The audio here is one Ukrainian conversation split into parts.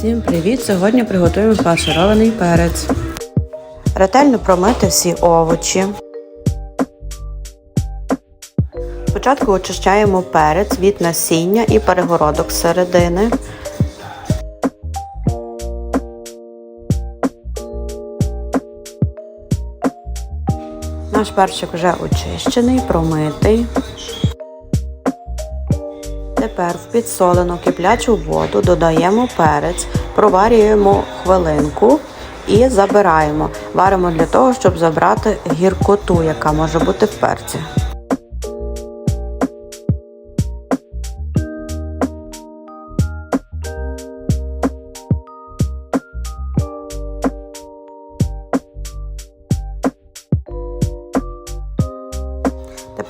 Всім привіт! Сьогодні приготуємо фарширований перець. Ретельно промити всі овочі. Спочатку очищаємо перець від насіння і перегородок середини. Наш перчик вже очищений, промитий. Тепер в підсолену киплячу воду додаємо перець, проварюємо хвилинку і забираємо. Варимо для того, щоб забрати гіркоту, яка може бути в перці.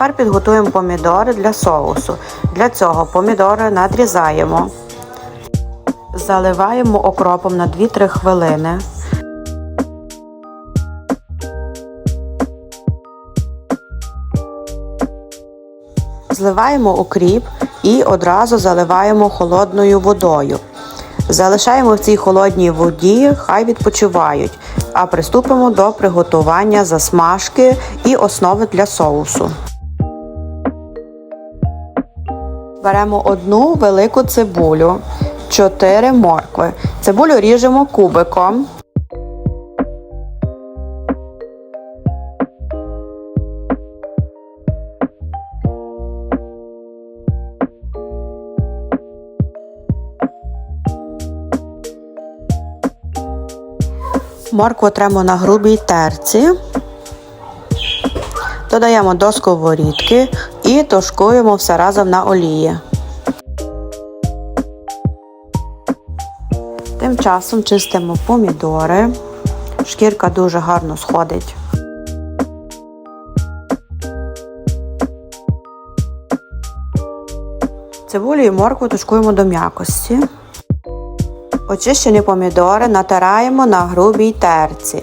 Тепер підготуємо помідори для соусу. Для цього помідори надрізаємо, заливаємо окропом на 2-3 хвилини. Зливаємо окріп і одразу заливаємо холодною водою. Залишаємо в цій холодній воді, хай відпочивають, а приступимо до приготування засмажки і основи для соусу. Беремо одну велику цибулю, 4 моркви. Цибулю ріжемо кубиком. Моркву тремо на грубій терці. Додаємо до сковорідки і тушкуємо все разом на олії. Тим часом чистимо помідори. Шкірка дуже гарно сходить. Цибулю і моркву тушкуємо до м'якості. Очищені помідори натираємо на грубій терці.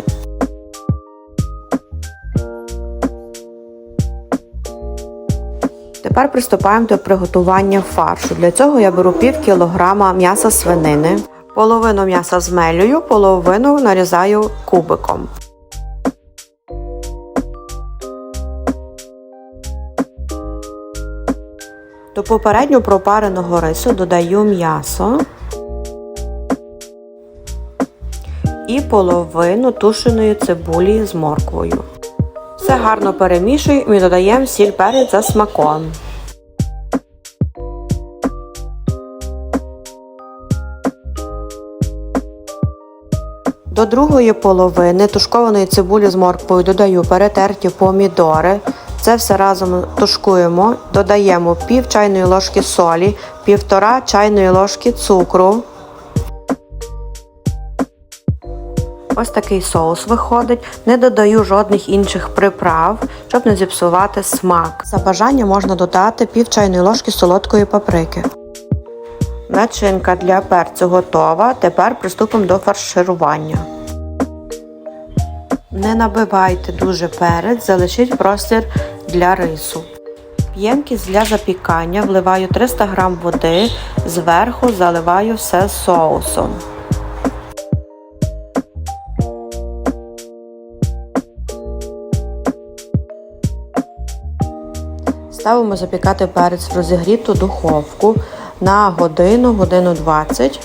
Тепер приступаємо до приготування фаршу. Для цього я беру пів кілограма м'яса свинини, половину м'яса змелюю, половину нарізаю кубиком. До попередньо пропареного рису додаю м'ясо і половину тушеної цибулі з морквою. Все гарно перемішуємо і додаємо сіль перець за смаком. До другої половини тушкованої цибулі з морквою додаю перетерті помідори. Це все разом тушкуємо, додаємо пів чайної ложки солі, півтора чайної ложки цукру. Ось такий соус виходить. Не додаю жодних інших приправ, щоб не зіпсувати смак. За бажання можна додати пів чайної ложки солодкої паприки. Начинка для перцю готова. Тепер приступимо до фарширування. Не набивайте дуже перець, залишіть простір для рису. Ємкість для запікання вливаю 300 г води, зверху заливаю все соусом. Ставимо запікати перець в розігріту духовку на годину, годину 20.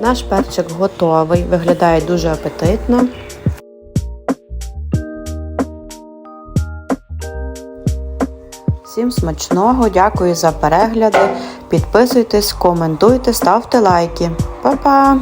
Наш перчик готовий, виглядає дуже апетитно. Всім смачного, дякую за перегляди. Підписуйтесь, коментуйте, ставте лайки. Па-па!